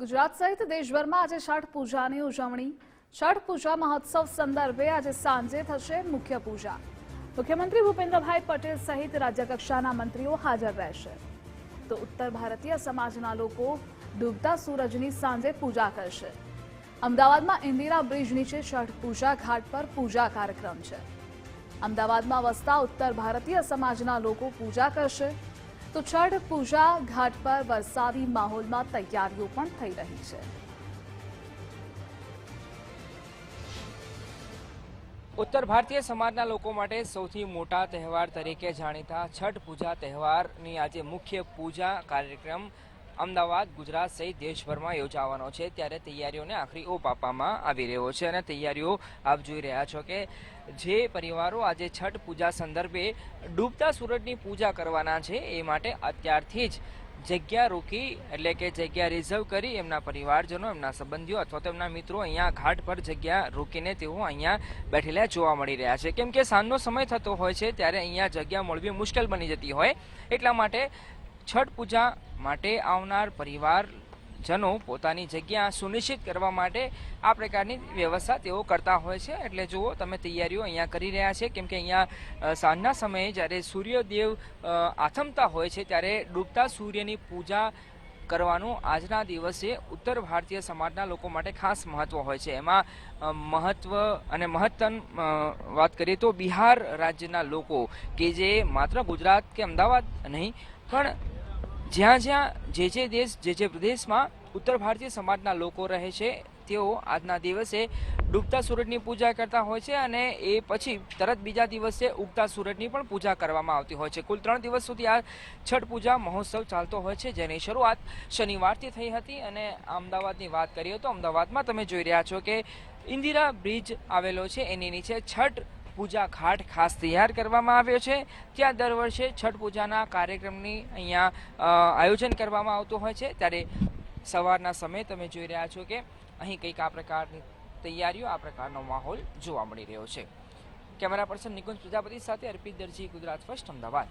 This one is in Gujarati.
ગુજરાત સહિત દેશભરમાં આજે છઠ પૂજાની ઉજવણી. છઠ પૂજા મહોત્સવ સંદર્ભે આજે સાંજે થશે મુખ્ય પૂજા. મુખ્યમંત્રી ભૂપેન્દ્રભાઈ પટેલ સહિત રાજ્યકક્ષાના મંત્રીઓ હાજર રહેશે. તો ઉત્તર ભારતીય સમાજના લોકો ડૂબતા સૂરજની સાંજે પૂજા કરશે. અમદાવાદમાં ઇન્દિરા બ્રિજ નીચે છઠ પૂજા ઘાટ પર પૂજા કાર્યક્રમ છે. અમદાવાદમાં વસતા ઉત્તર ભારતીય સમાજના લોકો પૂજા કરશે. તો છઠ પૂજા ઘાટ પર વરસાદી માહોલમાં તૈયારીઓ પણ થઈ રહી છે. ઉત્તર ભારતીય સમાજના લોકો માટે સૌથી મોટા તહેવાર તરીકે જાણીતા છઠ પૂજા તહેવારની આજે મુખ્ય પૂજા કાર્યક્રમ અમદાવાદ, ગુજરાત સહિત દેશભરમાં યોજાવાનો છે. ત્યારે તૈયારીઓને આખરી ઓપ આપવામાં આવી રહ્યો છે અને તૈયારીઓ આપ જોઈ રહ્યા છો કે જે પરિવારો આજે છઠ પૂજા સંદર્ભે ડૂબતા સૂરજની પૂજા કરવાના છે, એ માટે અત્યારથી જ જગ્યા રોકી, એટલે કે જગ્યા રિઝર્વ કરી એમના પરિવારજનો, એમના સંબંધીઓ અથવા તો એમના મિત્રો અહીંયા ઘાટ પર જગ્યા રોકીને તેઓ અહીંયા બેઠેલા જોવા મળી રહ્યા છે. કેમ કે સાંજનો સમય થતો હોય છે, ત્યારે અહીંયા જગ્યા મળવી મુશ્કેલ બની જતી હોય. એટલા માટે છઠ પૂજા માટે આવનાર પરિવારજનો પોતાની જગ્યા સુનિશ્ચિત કરવા માટે આ પ્રકારની વ્યવસ્થા તેઓ કરતા હોય છે. એટલે જુઓ, તમે તૈયારીઓ અહીંયા કરી રહ્યા છે. કેમ કે અહીંયા સાંજના સમયે જ્યારે સૂર્યદેવ આથમતા હોય છે, ત્યારે ડૂબતા સૂર્યની પૂજા કરવાનું આજના દિવસે ઉત્તર ભારતીય સમાજના લોકો માટે ખાસ મહત્વ હોય છે. એમાં મહત્ત્વ અને મહત્તમ વાત કરીએ તો બિહાર રાજ્યના લોકો કે જે માત્ર ગુજરાત કે અમદાવાદ નહીં, પણ જ્યાં જ્યાં જે જે દેશ, જે જે પ્રદેશમાં ઉત્તર ભારતીય સમાજના લોકો રહે છે, તેઓ આજના દિવસે ડૂબતા સૂરજની પૂજા કરતા હોય છે અને એ પછી તરત બીજા દિવસે ઉગતા સૂરજની પણ પૂજા કરવામાં આવતી હોય છે. કુલ ત્રણ દિવસ સુધી આ છઠ પૂજા મહોત્સવ ચાલતો હોય છે, જેની શરૂઆત શનિવારથી થઈ હતી અને અમદાવાદની વાત કરીએ તો અમદાવાદમાં તમે જોઈ રહ્યા છો કે ઇન્દિરા બ્રિજ આવેલો છે, એની નીચે છઠ પૂજા ઘાટ ખાસ તૈયાર કરવામાં આવ્યો છે. ત્યાં દર વર્ષે છઠ પૂજાના કાર્યક્રમની અહીંયા આયોજન કરવામાં આવતું હોય છે. ત્યારે સવારના સમયે તમે જોઈ રહ્યા છો કે અહીં કંઈક આ પ્રકારની તૈયારીઓ, આ પ્રકારનો માહોલ જોવા મળી રહ્યો છે. કેમેરા પર્સન નિકુંજ પ્રજાપતિ સાથે અર્પિત દરજી ગુજરાત ફર્સ્ટ અમદાવાદ.